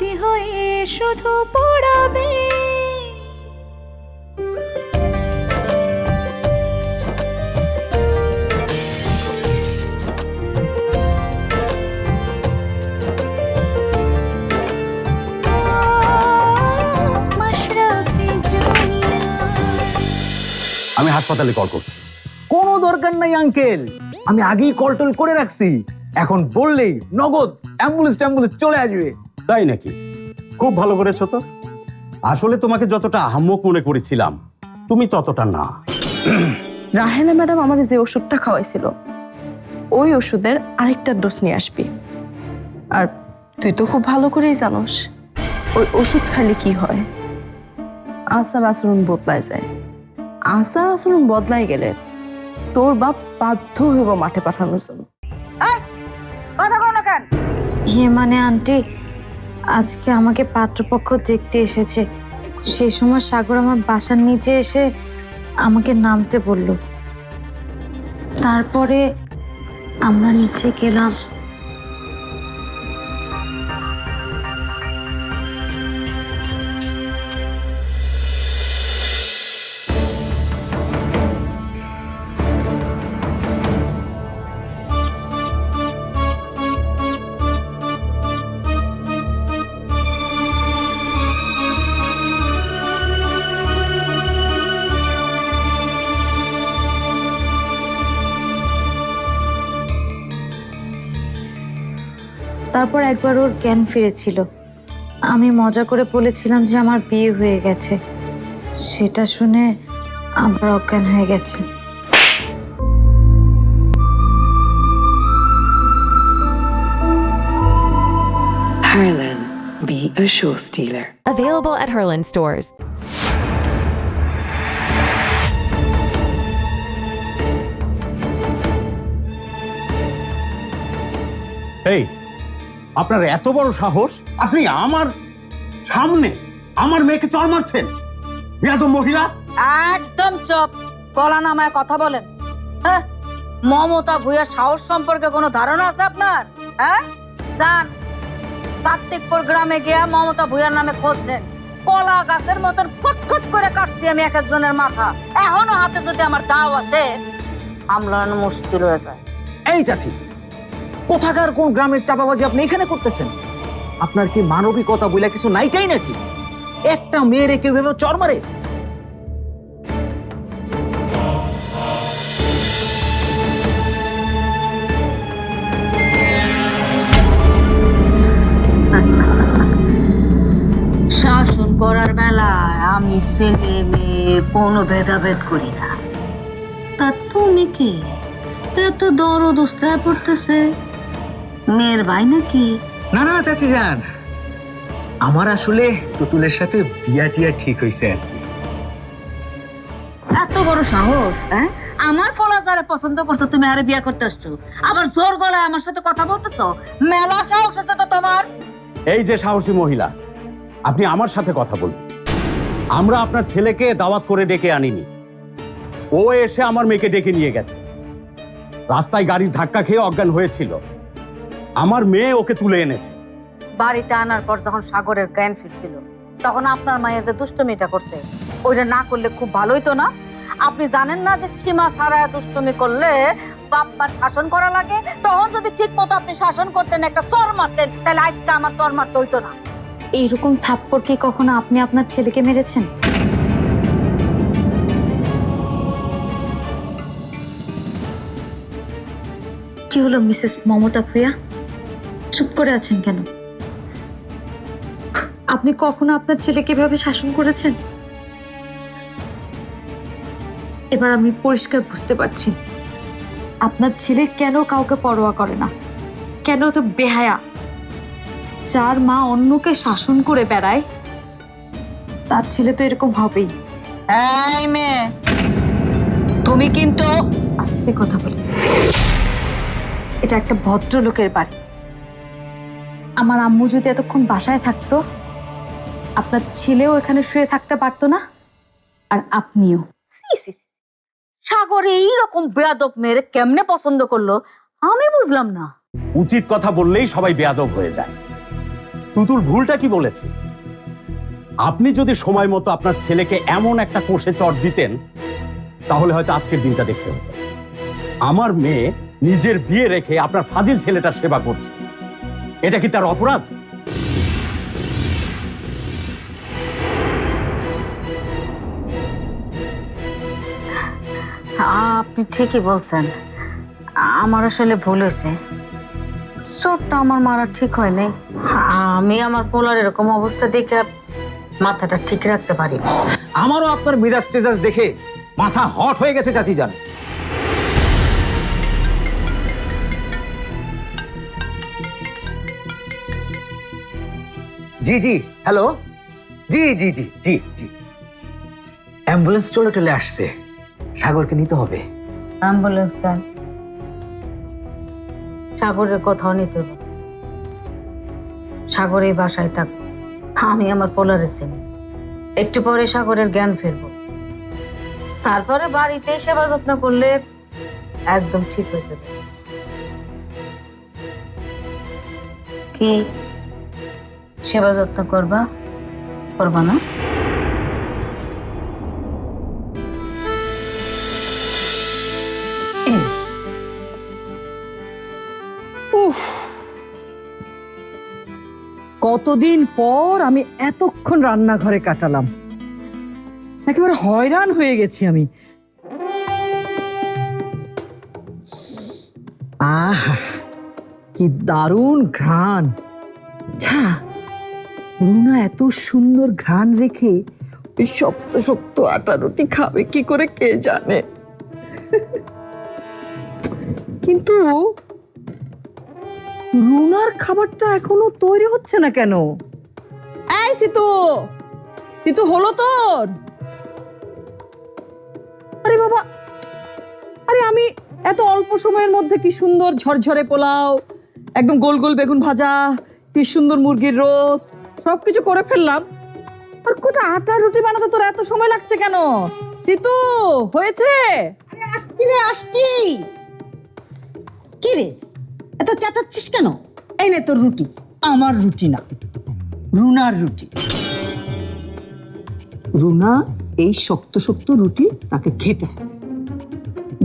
স্মৃতি হয়ে শুধু পড়াবে। আমি হাসপাতালে কল করছি। কোনো দরকার নাই আঙ্কেল। আমি আগেই কল টল করে রাখছি। এখন বললেই নগদ অ্যাম্বুলেন্স ট্যাম্বুলেন্স চলে আসবে। তাই নাকি? খুব ভালো করেছ তো। আসলে তোমাকে যতটা আহাম্মক মনে করেছিলাম তুমি ততটা না। রাহেনা ম্যাডাম আমার যে ওষুধটা খাওয়াইছিল ওই ওষুধের আরেকটা ডোজ নিয়ে আসবি। আর তুই তো খুব ভালো করেই জানোস ওই ওষুধ খালি কি হয়? আচার আচরণ বদলায় যায়। আচার আচরণ বদলায় গেলে তোর বাপ বাধ্য হইব মাঠে পাঠানোর জন্য। কথা কোনো কেন? ইয়ে মানে আন্টি আজকে আমাকে পাত্রপক্ষ দেখতে এসেছে। সে সময় সাগর আমার বাসার নিচে এসে আমাকে নামতে বলল। তারপরে আমরা নিচে গেলাম। তারপর একবার ওর জ্ঞান ফিরেছিল আমি মজা করে বলেছিলাম যে আমার বিয়ে হয়ে গেছে সেটা শুনে আবার অজ্ঞান হয়ে গেছে Harlan, be a show stealer. Available at Herland stores. এই আপনার এত বড় সাহস? আপনি আমার সামনে আমার মেয়েকে চড় মারছেন। বিয়াদ মহিলা। একদম চুপ। গলা নামায় কথা বলেন। হ্যাঁ? মমতা ভূয়ার সাহস সম্পর্কে কোনো ধারণা আছে আপনার? হ্যাঁ? যান কার্তিকপুর গ্রামে গিয়া মমতা ভূয়ার নামে খোঁজ দেন কলা গাছের মতন ফুটফুট করে কাটছি আমি এক একজনের মাথা। এখনও হাতে যদি আমার দাও আছে সামলানো মুশকিল হয়ে যায়। এই চাচি কোথাকার কোন গ্রামের চাপাবাজি আপনি এখানে করতেছেন? আপনার কি মানবিকতা বলে কিছু নাই চাই নাকি? একটা মেয়েরে কেউ ভেবে চর মারে? শাসন করার বেলায় আমি ছেলে, মেয়ে কোনো ভেদাভেদ করি না। তা তুমি কি? এত দরদ উস্তায় পড়তেছে মেয়ের ভাই নাকি? না না চাচি যান। আমার আসলে তুতুলের সাথে বিয়া টিয়া ঠিক হয়েছে আর কি। এত বড় সাহস হ্যাঁ? আমার ফলা যারা পছন্দ করছ তুমি আরে বিয়ে করতে আসছো। আবার জোর গলায় আমার সাথে কথা বলতেছো? মেলা সাহস আছে তো তোমার। এই যে সাহসী মহিলা আপনি আমার সাথে কথা বলুন। আমরা আপনার ছেলেকে দাওয়াত করে ডেকে আনিনি। ও এসে আমার মেয়েকে ডেকে নিয়ে গেছে। রাস্তায় গাড়ির ধাক্কা খেয়ে অজ্ঞান হয়েছিল। আমার মেয়ে ওকে তুলে এনেছে। বাড়িতে আনার পর যখন সাগরের জ্ঞান ফিরছিল তখন আপনার মায়ের যে দুষ্টমিটা করছে ওইটা না করলে খুব ভালোই তো না? আপনি জানেন না যে সীমা ছাড়া দুষ্টমি করলে বাপ্পার শাসন করা লাগে? তখন যদি ঠিক মতো আপনি শাসন করতেন একটা চর মারতেন তাহলে আজকে আমার চর মারতে হইতো না। এইরকম থাপ্পড় কি কখনো আপনি আপনার ছেলেকে মেরেছেন? কি হলো মিসেস মমতা ভূয়া চুপ করে আছেন কেন? আপনি কখনো আপনার ছেলেকে এভাবে শাসন করেছেন? এবার আমি পরিষ্কার বুঝতে পারছি। আপনার ছেলে কেন কাউকে পরোয়া করে না? কেন তো বেহায়া? যার মা অন্যকে শাসন করে বেড়ায় তার ছেলে তো এরকম হবেই। এই মেয়ে তুমি কিন্তু আস্তে কথা বলে। এটা একটা ভদ্রলোকের বাড়ি। আমার আম্মু যদি এতক্ষণ বাসায় থাকতো আপনার ছেলেও এখানে শুয়ে থাকতে পারতো না আর আপনিও। C, C, C. সাগর এইরকম বেয়াদব মেয়েরে কেমনে পছন্দ করল আমি বুঝলাম না। উচিত কথা বললেই সবাই বেয়াদব হয়ে যায়। তুতুল ভুলটা কি বলেছে? আপনি যদি সময় মতো আপনার ছেলেকে এমন একটা কোষে চট দিতেন তাহলে হয়তো আজকের দিনটা দেখতে হতো। আমার মেয়ে নিজের বিয়ে রেখে আপনার ফাজিল ছেলেটার সেবা করছে। এটা কি তার অপরাধ? আপনি ঠিকই বলছেন। আমার আসলে ভুল হয়েছে। চোটটা আমার মারা ঠিক হয় নাই আমি আমার পোলার এরকম অবস্থা দেখে মাথাটা ঠিক রাখতে পারি আমারও আপনার মেজাজ টেজাজ দেখে মাথা হট হয়ে গেছে চাচি যান জি জি হ্যালো? জি জি জি জি জি। অ্যাম্বুলেন্স চলে চলে আসছে। সাগরকে নিতে হবে। অ্যাম্বুলেন্স দেন সাগরের কথাও নিতে হবে। সাগর এই বাসায় থাক। আমি আমার পোলারে চিনি। একটু পরে সাগরের জ্ঞান ফিরবো। তারপরে বাড়িতে সেবা যত্ন করলে একদম ঠিক হয়ে যাবে। কি? সেবা যত্ন করবা? করবা না? উফ। কতদিন পর আমি এতক্ষণ রান্নাঘরে কাটালাম। একেবারে হয়রান হয়ে গেছি আমি। আহা, কি দারুণ ঘ্রাণ। ছা রুনা এত সুন্দর ঘ্রাণ রেখে শক্ত শক্ত আটা রুটি খাবে কি করে কে জানে? কিন্তু রুনার খাবারটা এখনও তৈরি হচ্ছে না কেন? এই সিতু সিতু হলো তোর? আরে বাবা আরে আমি এত অল্প সময়ের মধ্যে কি সুন্দর ঝরঝরে পোলাও একদম গোল গোল বেগুন ভাজা কি সুন্দর মুরগির রোস্ট সব কিছু করে ফেললাম। আর কোটা আটা রুটি বানাতে তোর এত সময় লাগছে কেন? সিতু হয়েছে? আরে আসছি রে আসছি। কি রে? এত চেঁচাচ্ছিস কেন? এই নে তোর রুটি। আমার রুটি না। রুনার রুটি। রুনা এই শক্ত শক্ত রুটি তাকে খেতে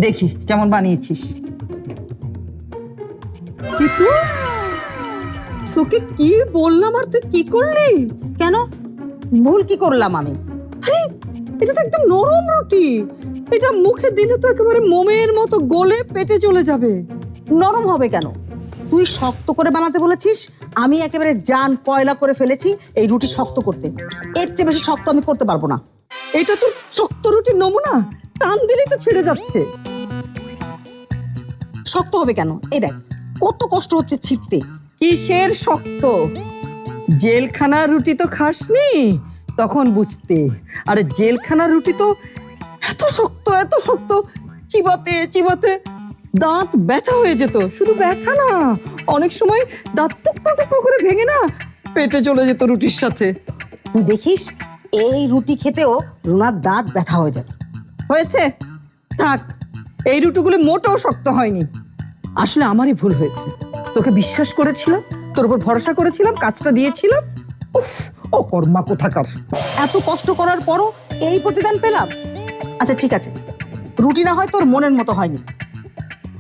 দেখি কেমন বানিয়েছিস? সিতু? তোকে কি বললাম আর তুই কি করলি? কেন? ভুল কি করলাম আমি? আরে এটা তো একদম নরম রুটি। এটা মুখে দিলে তো একেবারে মোমের মতো গলে পেটে চলে যাবে। নরম হবে কেন? তুই শক্ত করে বানাতে বলেছিস আমি একেবারে জান কয়লা করে ফেলেছি এই রুটি শক্ত করতে। এর চেয়ে বেশি শক্ত আমি করতে পারব না। এটা তোর শক্ত রুটির নমুনা? টান দিলেই তো ছিঁড়ে যাচ্ছে। শক্ত হবে কেন? এই দেখ কত কষ্ট হচ্ছে ছিটতে। কিসের শক্ত? জেলখানার রুটি তো খাসনি? তখন বুঝতে। আরে জেলখানার রুটি তো এত শক্ত এত শক্ত। চিবাতে চিবাতে দাঁত ব্যথা হয়ে যেত। শুধু ব্যথা না অনেক সময় দাঁত টুকরো টুকরো করে ভেঙে না পেটে চলে যেত রুটির সাথে। তুই দেখিস এই রুটি খেতেও রুনার দাঁত ব্যথা হয়ে যাবে হয়েছে? থাক এই রুটিগুলো মোটেও শক্ত হয়নি। আসলে আমারই ভুল হয়েছে। তোকে বিশ্বাস করেছিলাম? তোর উপর ভরসা করেছিলাম কাজটা দিয়েছিলাম? উফ অকর্মা কোথাকার। এত কষ্ট করার পরও এই প্রতিদান পেলাম? আচ্ছা ঠিক আছে। রুটি না হয় তোর মনের মতো হয়নি।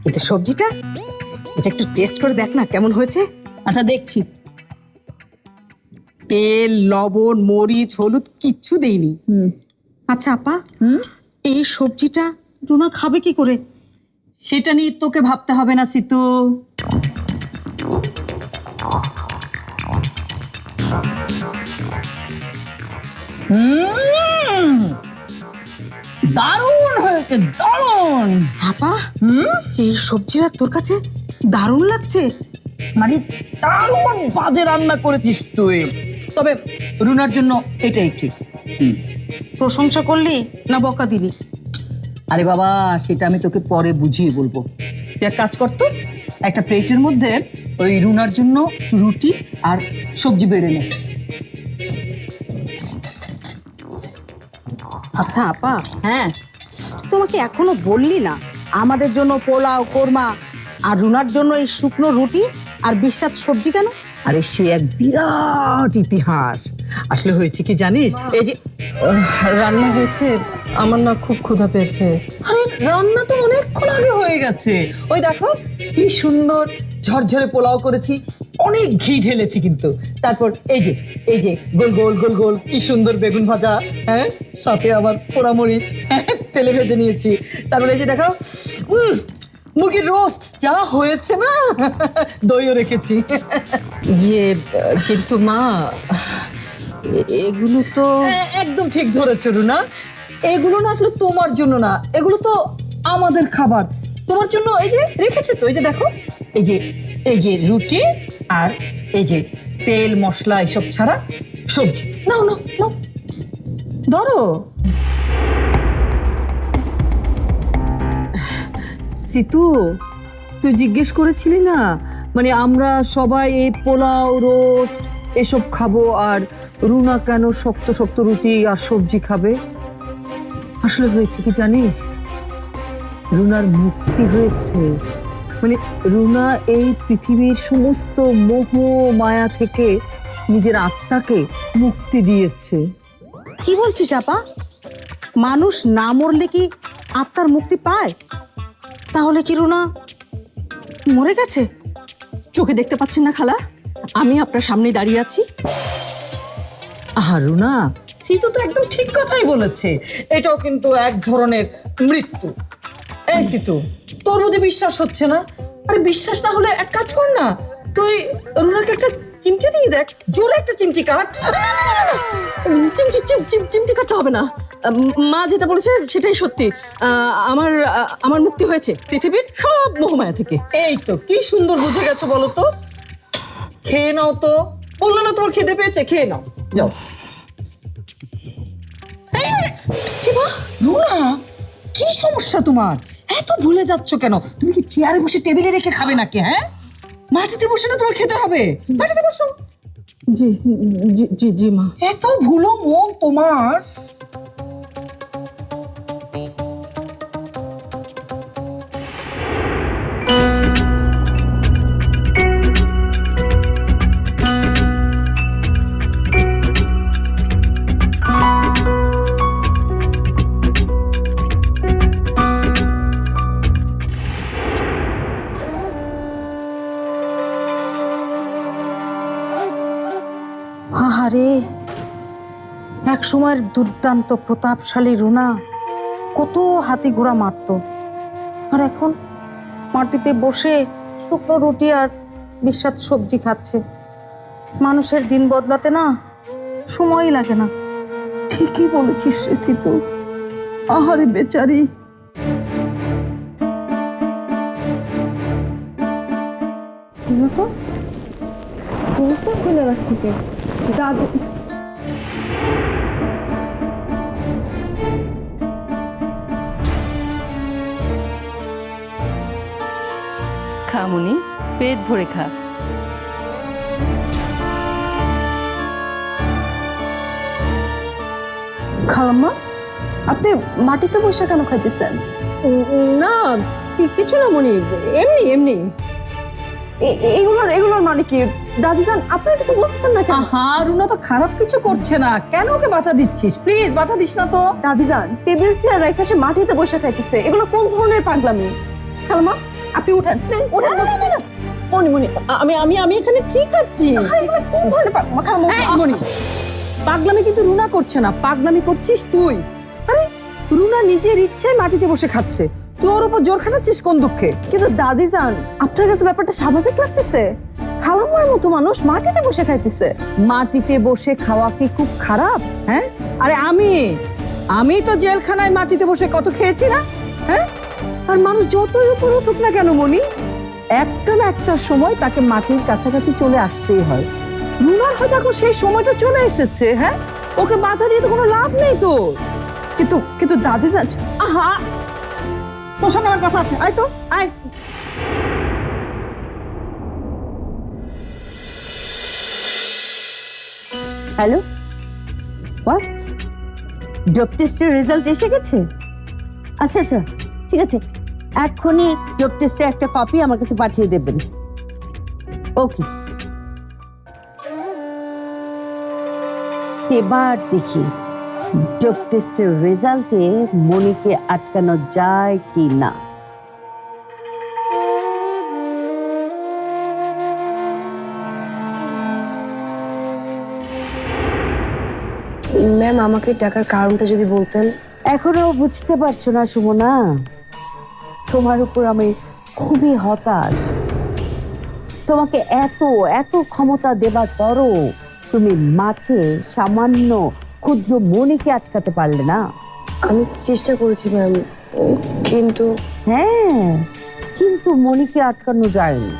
কিন্তু সবজিটা? এটা একটু টেস্ট করে দেখ না কেমন হয়েছে? আচ্ছা দেখছি। তেল লবণ মরিচ হলুদ কিচ্ছু দেইনি। আচ্ছা আপা এই সবজিটা রুনা খাবে কি করে? সেটা নিয়ে তোকে ভাবতে হবে না সিতু। দারুণ হয়েছে দারুণ। আপা এই সবজিটা তোর কাছে দারুণ লাগছে। মানে দারুণ বাজে রান্না করেছিস তুই। তবে রুনার জন্য এটাই ঠিক। প্রশংসা করলি না বকা দিলি? আরে বাবা সেটা আমি তোকে পরে বুঝিয়ে বলব। তুই এক কাজ করতো একটা প্লেটের মধ্যে ওই রুনার জন্য রুটি আর সবজি বেড়ে নে। আচ্ছা আপা। হ্যাঁ। তোমাকে এখনও বললি না আমাদের জন্য পোলাও কোরমা আর রুনার জন্য এই শুকনো রুটি আর বিস্বাদ সবজি কেন? আরে সে এক বিরাট ইতিহাস। আসলে হয়েছে কি জানিস? এই যে রান্না হয়েছে আমার না খুব ক্ষুধা পেয়েছে। আরে রান্না তো অনেকক্ষণ আগে হয়ে গেছে। ওই দেখো কি সুন্দর ঝরঝরে পোলাও করেছি অনেক ঘি ঢেলেছি কিন্তু। তারপর এই যে এই যে গোল গোল গোল গোল কি সুন্দর বেগুন ভাজা হ্যাঁ? সাথে আবার পোড়ামরিচ তেলে ভেজে নিয়েছি। তারপর এই যে দেখো মুরগির রোস্ট যা হয়েছে না? দইও রেখেছি। ইয়ে কিন্তু মা এগুলো তো একদম ঠিক ধরেছো রুনা। এগুলো না আসলে তোমার জন্য না এগুলো তো আমাদের খাবার। তোমার জন্য এই যে রেখেছে তো এই যে দেখো। এই যে এই যে রুটি আর এই যে তেল, মশলা, এসব ছাড়া সবজি। নাও নাও নাও। ধরো। সিতু, তুই জিজ্ঞেস করেছিলি না? মানে আমরা সবাই এই পোলাও, রোস্ট, এসব খাব আর রুনা কেন শক্ত শক্ত রুটি আর সবজি খাবে? আসলে হয়েছে কি জানিস? রুনার মুক্তি হয়েছে। মানে রুনা এই পৃথিবীর সমস্ত মোহ মায়া থেকে নিজের আত্মাকে মুক্তি দিয়েছে। কি বলছিস আপা? মানুষ না মরলে কি আত্মার মুক্তি পায়? তাহলে কি রুনা মরে গেছে? চোখে দেখতে পাচ্ছেন না খালা? আমি আপনার সামনে দাঁড়িয়ে আছি। আহা রুনা সিতু তো একদম ঠিক কথাই বলেছে। এটাও কিন্তু এক ধরনের মৃত্যু। এই সিতু তোর বুঝে বিশ্বাস হচ্ছে না? আরে বিশ্বাস না হলে এক কাজ কর না। তুই রুনাকে একটা চিমটি দিয়ে দেখ। জোরে একটা চিমটি কাট। চিমটি চিম- চিম- চিমটি কাটতে হবে না। মা যেটা বলেছে সেটাই সত্যি। আমার আমার মুক্তি হয়েছে পৃথিবীর সব মোহমায়া থেকে। এই তো কি সুন্দর বুঝে গেছো বলো তো। খেয়ে নাও তো। বলল না তোমার খেতে পেয়েছে খেয়ে নাও। যাও। রুনা কি সমস্যা তোমার? এত ভুলে যাচ্ছ কেন? তুমি কি চেয়ারে বসে টেবিলে রেখে খাবে নাকি হ্যাঁ? মাটিতে বসে না তোমার খেতে হবে? মাটিতে বসো। জি জি জি জি মা। এত ভুলো মন তোমার। সময়ের দুর্দান্ত প্রতাপশালী রুনা কত হাতি ঘোড়া মারত। আর এখন মাটিতে বসে শুকনো রুটি আর বিস্বাদ সবজি খাচ্ছে। মানুষের দিন বদলাতে না সময়ই লাগে না। ঠিকই বলেছিস রে সিতু। আহারে বেচারি। খুলে রাখছি দাদু খামুনি পেট ভরে খা। খালাম্মা আপনি মাটিতে বসে কেন খাইতেছেন? না কিছু না মনি এমনি এমনি। এগুলোর এগুলোর মানে কি? দাদিজান আপনার কিছু বলতেছেন না কেন আহা রুনা তো খারাপ কিছু করছে না। কেন ওকে বাধা দিচ্ছিস? প্লিজ বাধা দিস না তো। দাদিজান টেবিল চেয়ার রেখে সে মাটিতে বসে খাইতেছে। এগুলো কোন ধরনের পাগলামি? খালাম্মা আপনি উঠেন। উঠেন মনি মনি আমি আমি আমি এখানে ঠিক আছি। মনি, পাগলামি কিন্তু রুনা করছে না। পাগলামি করছিস তুই। আরে রুনা নিজের ইচ্ছায় মাটিতে বসে খাচ্ছে। তুই ওর উপর জোর খাটাচ্ছিস কোন দুঃখে? কিন্তু দাদিজান আপনার কাছে ব্যাপারটা স্বাভাবিক লাগতেছে? খালাম্মার মতো মানুষ মাটিতে বসে খাইতেছে। মাটিতে বসে খাওয়া কি খুব খারাপ? হ্যাঁ? আরে আমি আমি তো জেলখানায় মাটিতে বসে কত খেয়েছি না? হ্যাঁ? আর মানুষ যতই উপর উঠুক না কেন মনি একটা না একটা সময় তাকে মাটির কাছাকাছি চলে আসতেই হয়। রুনার হয়তো এখন সেই সময়টা চলে এসেছে হ্যাঁ? ওকে বাধা দিয়ে তো কোনো লাভ নেই তো। কিন্তু কিন্তু দাদিজান আহা! তোর সঙ্গে আমার কথা আছে। আয় তো, আয়। হ্যালো হোয়াট ডোপ টেস্টের রেজাল্ট এসে গেছে? আচ্ছা আচ্ছা। ঠিক আছে? এক্ষুনি জব টেস্টের একটা কপি আমার কাছে পাঠিয়ে দেবেন। ওকে এবার দেখি ডোপ টেস্টের রেজাল্টে মনিকে আটকানো যায় কি না? ম্যাম আমাকে টাকার কারণটা যদি বলতেন। এখনও বুঝতে পারছ না সুমনা? তোমার উপর আমি খুবই হতাশ। তোমাকে এত এত ক্ষমতা দেবার পরও তুমি মাঠে সামান্য ক্ষুদ্র মনিকে আটকাতে পারলে না? আমি চেষ্টা করেছি ম্যাম কিন্তু হ্যাঁ কিন্তু মনিকে আটকানো যায়নি।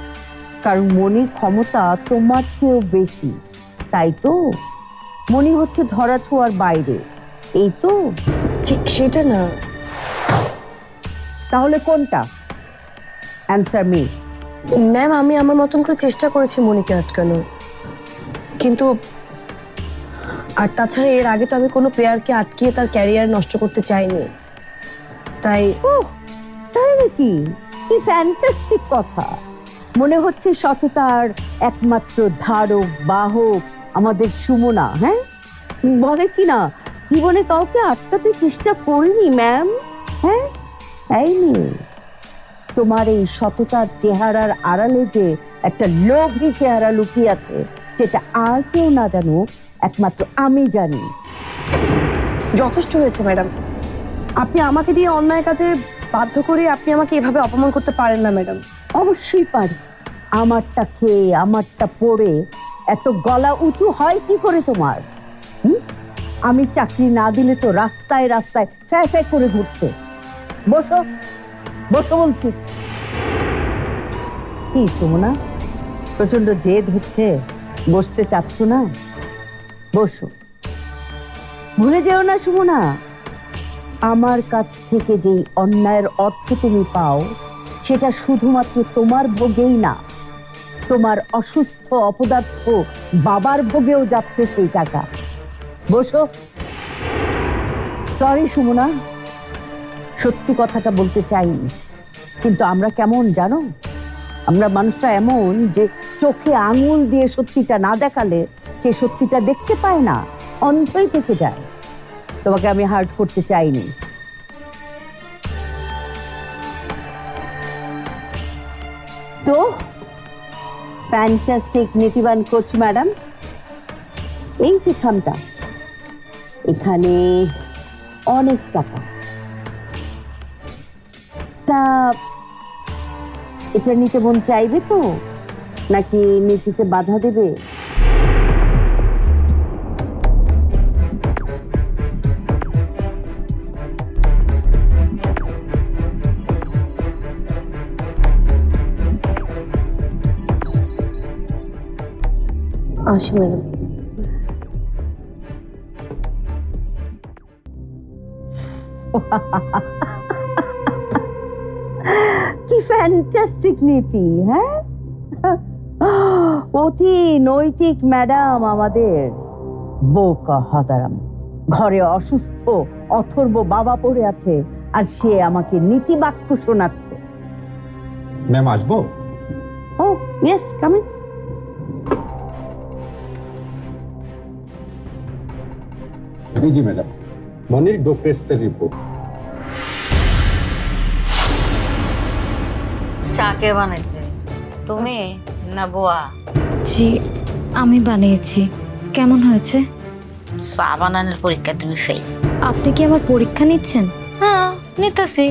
কারণ মনির ক্ষমতা তোমার চেয়েও বেশি তাই তো? মনি হচ্ছে ধরা ছোঁয়ার বাইরে এই তো? ঠিক সেটা না। তাহলে কোনটা? অ্যান্সার মি ম্যাম আমি আমার মতন করে চেষ্টা করেছি মনিকে আটকানোর। কিন্তু আর তাছাড়া এর আগে তো আমি কোনো প্লেয়ারকে আটকিয়ে তার ক্যারিয়ার নষ্ট করতে চাইনি। তাই ও তাই নাকি কি? ফ্যান্টাস্টিক কথা। মনে হচ্ছে সততার একমাত্র ধারক বাহক আমাদের সুমনা হ্যাঁ? বলে কি না? জীবনে কাউকে আটকাতে চেষ্টা করিনি ম্যাম হ্যাঁ? তাই তোমার এই সততার চেহারার আড়ালে যে একটা লোভী চেহারা লুকিয়ে আছে সেটা আর কেউ না জানুক একমাত্র আমি জানি। যথেষ্ট হয়েছে ম্যাডাম আপনি আমাকে দিয়ে অন্যায় কাজে বাধ্য করে আপনি আমাকে এভাবে অপমান করতে পারেন না ম্যাডাম অবশ্যই পারি। আমারটা খেয়ে আমারটা পড়ে এত গলা উঁচু হয় কি করে তোমার? হুম? আমি চাকরি না দিলে তো রাস্তায় রাস্তায় ফ্যাঁ ফ্যাঁ করে ঘুরতে। বসো বসো বলছি। কি না প্রচণ্ড জেদ হচ্ছে, বসতে চাচ্ছ না? বসো। ভুলে যেও না সুমনা, আমার কাছ থেকে যেই অন্যায়ের অর্থ তুমি পাও, সেটা শুধুমাত্র তোমার ভোগেই না, তোমার অসুস্থ অপদার্থ বাবার ভোগেও যাচ্ছে সেই টাকা। বসো। সরি সুমনা। সত্যি কথাটা বলতে চাইনি। কিন্তু আমরা কেমন জানো? আমরা মানুষটা এমন যে চোখে আঙুল দিয়ে সত্যিটা না দেখালে সে সত্যিটা দেখতে পায় না অন্ধই থেকে যায়। তোমাকে আমি হার্ট করতে চাইনি। তো ফ্যান্টাস্টিক নীতিবান কোচ ম্যাডাম এই যে খামটা এখানে অনেক টাকা। তা এটা নিতে মন চাইবে তো? নাকি নীতিতে বাধা দেবে? আসি ম্যাডাম। কি ফ্যান্টাস্টিক নীতি হ্যাঁ? অতি নৈতিক ম্যাডাম আমাদের। বোকা হদারাম ঘরে অসুস্থ অথর্ব বাবা পড়ে আছে আর সে আমাকে নীতি বাক্য শোনাচ্ছে। ম্যাম আসব? ও ইয়েস কামিং জি ম্যাডাম মনির ডোপ টেস্টের রিপোর্ট। চা কে বানাইছে। তুমি না বোয়া? জি আমি বানিয়েছি। কেমন হয়েছে? চা বানানোর পরীক্ষা তুমি ফেল। আপনি কি আমার পরীক্ষা নিচ্ছেন? হ্যাঁ নিতেছি।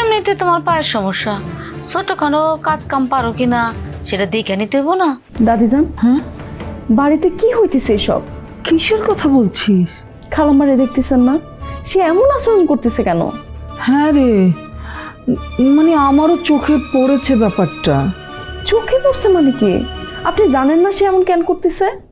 এমনিতে তোমার পায়ের সমস্যা। ছোটখাটো কাজ কাম পারো কিনা সেটা দেখে নিতে না। দাদিজান হ্যাঁ? বাড়িতে কি হইতেছে এসব? কিসের কথা বলছিস? খালামারে দেখতেছেন না? সে এমন আচরণ করতেছে কেন? হ্যাঁ রে। মানে আমারও চোখে পড়েছে ব্যাপারটা। চোখে পড়ছে মানে কি? আপনি জানেন না সে এমন কেন করতেছে?